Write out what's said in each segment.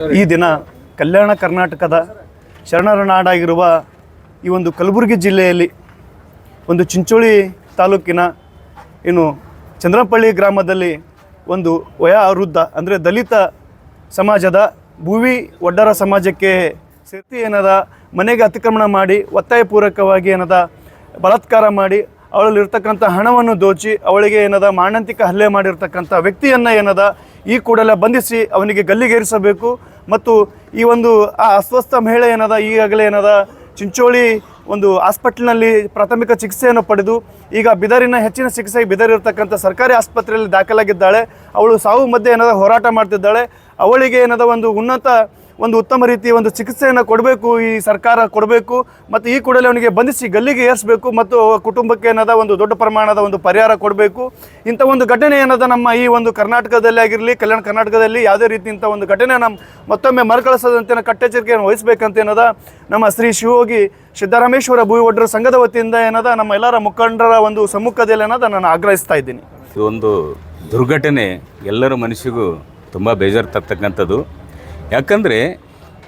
ಈ ದಿನ ಕಲ್ಯಾಣ ಕರ್ನಾಟಕದ ಶರಣರ ನಾಡಾಗಿರುವ ಈ ಒಂದು ಕಲಬುರಗಿ ಜಿಲ್ಲೆಯಲ್ಲಿ ಒಂದು ಚಿಂಚೋಳಿ ತಾಲೂಕಿನ ಏನು ಚಂದ್ರಪಳ್ಳಿ ಗ್ರಾಮದಲ್ಲಿ ಒಂದು ವಯ ವೃದ್ಧ ಅಂದರೆ ದಲಿತ ಸಮಾಜದ ಭೂವಿ ಒಡ್ಡರ ಸಮಾಜಕ್ಕೆ ಸೇರ್ತಿ ಏನದ, ಮನೆಗೆ ಅತಿಕ್ರಮಣ ಮಾಡಿ ಒತ್ತಾಯಪೂರ್ವಕವಾಗಿ ಏನದ, ಬಲಾತ್ಕಾರ ಮಾಡಿ ಅವಳಲ್ಲಿರ್ತಕ್ಕಂಥ ಹಣವನ್ನು ದೋಚಿ, ಅವಳಿಗೆ ಏನದ ಮಾಣಂತಿಕ ಹಲ್ಲೆ ಮಾಡಿರ್ತಕ್ಕಂಥ ವ್ಯಕ್ತಿಯನ್ನು ಏನದ, ಈ ಕೂಡಲೇ ಬಂಧಿಸಿ ಅವನಿಗೆ ಗಲ್ಲಿಗೇರಿಸಬೇಕು. ಮತ್ತು ಈ ಒಂದು, ಆ ಅಸ್ವಸ್ಥ ಮಹಿಳೆ ಏನದ, ಈಗಾಗಲೇ ಏನದ, ಚಿಂಚೋಳಿ ಒಂದು ಹಾಸ್ಪಿಟ್ಲ್ನಲ್ಲಿ ಪ್ರಾಥಮಿಕ ಚಿಕಿತ್ಸೆಯನ್ನು ಪಡೆದು, ಈಗ ಬಿದರಿನ ಹೆಚ್ಚಿನ ಚಿಕಿತ್ಸೆಗೆ ಬಿದರಿರ್ತಕ್ಕಂಥ ಸರ್ಕಾರಿ ಆಸ್ಪತ್ರೆಯಲ್ಲಿ ದಾಖಲಾಗಿದ್ದಾಳೆ. ಅವಳು ಸಾವು ಮಧ್ಯೆ ಏನದ, ಹೋರಾಟ ಮಾಡ್ತಿದ್ದಾಳೆ. ಅವಳಿಗೆ ಏನದ ಒಂದು ಉನ್ನತ ಒಂದು ಉತ್ತಮ ರೀತಿಯ ಒಂದು ಚಿಕಿತ್ಸೆಯನ್ನು ಕೊಡಬೇಕು, ಈ ಸರ್ಕಾರ ಕೊಡಬೇಕು, ಮತ್ತು ಈ ಕೂಡಲೇ ಅವನಿಗೆ ಬಂಧಿಸಿ ಗಲ್ಲಿಗೆ ಏರಿಸಬೇಕು ಮತ್ತು ಕುಟುಂಬಕ್ಕೆ ಏನಾದ ಒಂದು ದೊಡ್ಡ ಪ್ರಮಾಣದ ಒಂದು ಪರಿಹಾರ ಕೊಡಬೇಕು. ಇಂಥ ಒಂದು ಘಟನೆ ಏನದ ನಮ್ಮ ಈ ಒಂದು ಕರ್ನಾಟಕದಲ್ಲಿ ಆಗಿರಲಿ, ಕಲ್ಯಾಣ ಕರ್ನಾಟಕದಲ್ಲಿ ಯಾವುದೇ ರೀತಿ ಇಂಥ ಒಂದು ಘಟನೆ ನಮ್ಮ ಮತ್ತೊಮ್ಮೆ ಮರುಕಳಿಸದಂತೆ ಕಟ್ಟೆಚ್ಚರಿಕೆಯನ್ನು ವಹಿಸಬೇಕಂತ ಏನದ ನಮ್ಮ ಶ್ರೀ ಶಿವೋಗಿ ಸಿದ್ದರಾಮೇಶ್ವರ ಭೂವಡ್ರ ಸಂಘದ ವತಿಯಿಂದ ಏನದ ನಮ್ಮ ಎಲ್ಲರ ಮುಖಂಡರ ಒಂದು ಸಮ್ಮುಖದಲ್ಲಿ ಏನದ ನಾನು ಆಗ್ರಹಿಸ್ತಾ ಇದ್ದೀನಿ. ಇದು ಒಂದು ದುರ್ಘಟನೆ ಎಲ್ಲರ ಮನಸ್ಸಿಗೂ ತುಂಬ ಬೇಜಾರು ತರ್ತಕ್ಕಂಥದ್ದು. ಯಾಕಂದರೆ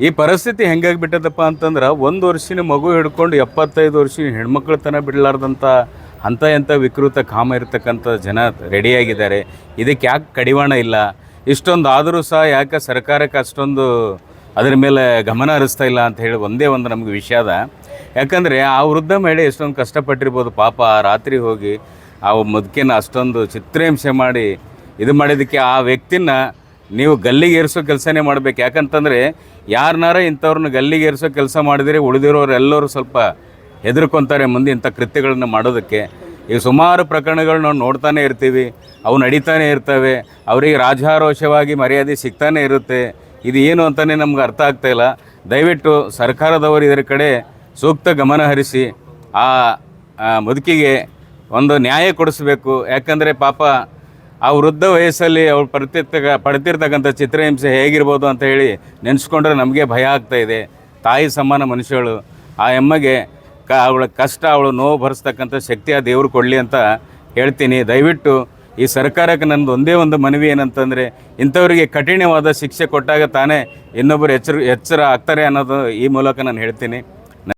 ಈ ಪರಿಸ್ಥಿತಿ ಹೆಂಗಾಗಿಬಿಟ್ಟದಪ್ಪ ಅಂತಂದ್ರೆ ಒಂದು ವರ್ಷಿನ ಮಗು ಹಿಡ್ಕೊಂಡು ಎಪ್ಪತ್ತೈದು ವರ್ಷ ಹೆಣ್ಮಕ್ಳ ತನ ಬಿಡಲಾರ್ದಂಥ ಅಂಥ ಎಂಥ ವಿಕೃತ ಕಾಮ ಇರತಕ್ಕಂಥ ಜನ ರೆಡಿಯಾಗಿದ್ದಾರೆ ಇದಕ್ಕೆ ಯಾಕೆ ಕಡಿವಾಣ ಇಲ್ಲ? ಇಷ್ಟೊಂದು ಆದರೂ ಸಹ ಯಾಕೆ ಸರ್ಕಾರಕ್ಕೆ ಅಷ್ಟೊಂದು ಅದ್ರ ಮೇಲೆ ಗಮನ ಹರಿಸ್ತಾ ಇಲ್ಲ ಅಂತ ಹೇಳಿ ಒಂದೇ ಒಂದು ನಮಗೆ ವಿಷಯ ಅದ. ಯಾಕಂದರೆ ಆ ವೃದ್ಧ ಮಹಿಳೆ ಎಷ್ಟೊಂದು ಕಷ್ಟಪಟ್ಟಿರ್ಬೋದು, ಪಾಪ ಆ ರಾತ್ರಿ ಹೋಗಿ ಆ ಮುದುಕಿನ ಅಷ್ಟೊಂದು ಚಿತ್ರಹಿಂಸೆ ಮಾಡಿ ಇದು ಮಾಡಿದ್ದಕ್ಕೆ ಆ ವ್ಯಕ್ತಿನ ನೀವು ಗಲ್ಲಿಗೆ ಏರಿಸೋ ಕೆಲಸನೇ ಮಾಡ್ಬೇಕು. ಯಾಕಂತಂದರೆ ಯಾರನ್ನಾರ ಇಂಥವ್ರನ್ನ ಗಲ್ಲಿಗೆ ಏರಿಸೋ ಕೆಲಸ ಮಾಡಿದರೆ ಉಳಿದಿರೋರು ಎಲ್ಲರೂ ಸ್ವಲ್ಪ ಹೆದರ್ಕೊತಾರೆ ಮುಂದೆ ಇಂಥ ಕೃತ್ಯಗಳನ್ನು ಮಾಡೋದಕ್ಕೆ. ಈಗ ಸುಮಾರು ಪ್ರಕರಣಗಳು ನಾವು ನೋಡ್ತಾನೆ ಇರ್ತೀವಿ. ಅವು ನಡೀತಾನೆ ಇರ್ತವೆ. ಅವರಿಗೆ ರಾಜಾರೋಷವಾಗಿ ಮರ್ಯಾದೆ ಸಿಗ್ತಾನೆ ಇರುತ್ತೆ. ಇದು ಏನು ಅಂತಲೇ ನಮ್ಗೆ ಅರ್ಥ ಆಗ್ತಾ ಇಲ್ಲ. ದಯವಿಟ್ಟು ಸರ್ಕಾರದವರು ಇದರ ಕಡೆ ಸೂಕ್ತ ಗಮನ ಹರಿಸಿ ಆ, ಮುದುಕಿಗೆ ಒಂದು ನ್ಯಾಯ ಕೊಡಿಸ್ಬೇಕು. ಯಾಕಂದರೆ ಪಾಪ ಆ ವೃದ್ಧ ವಯಸ್ಸಲ್ಲಿ ಅವ್ರು ಪಡ್ತಿರ್ತ ಪಡ್ತಿರ್ತಕ್ಕಂಥ ಚಿತ್ರಹಿಂಸೆ ಹೇಗಿರ್ಬೋದು ಅಂತ ಹೇಳಿ ನೆನೆಸ್ಕೊಂಡ್ರೆ ನಮಗೆ ಭಯ ಆಗ್ತಾ ಇದೆ. ತಾಯಿ ಸಮಾನ ಮನುಷ್ಯಳು. ಆ ಎಮ್ಮಗೆ ಕ, ಅವಳ ಕಷ್ಟ, ಅವಳು ನೋವು ಭರಿಸ್ತಕ್ಕಂಥ ಶಕ್ತಿ ಆ ದೇವರು ಕೊಡಲಿ ಅಂತ ಹೇಳ್ತೀನಿ. ದಯವಿಟ್ಟು ಈ ಸರ್ಕಾರಕ್ಕೆ ನಂದು ಒಂದೇ ಒಂದು ಮನವಿ ಏನಂತಂದರೆ, ಇಂಥವರಿಗೆ ಕಠಿಣವಾದ ಶಿಕ್ಷೆ ಕೊಟ್ಟಾಗ ತಾನೇ ಇನ್ನೊಬ್ಬರು ಎಚ್ಚರ ಎಚ್ಚರ ಆಗ್ತಾರೆ ಅನ್ನೋದು ಈ ಮೂಲಕ ನಾನು ಹೇಳ್ತೀನಿ.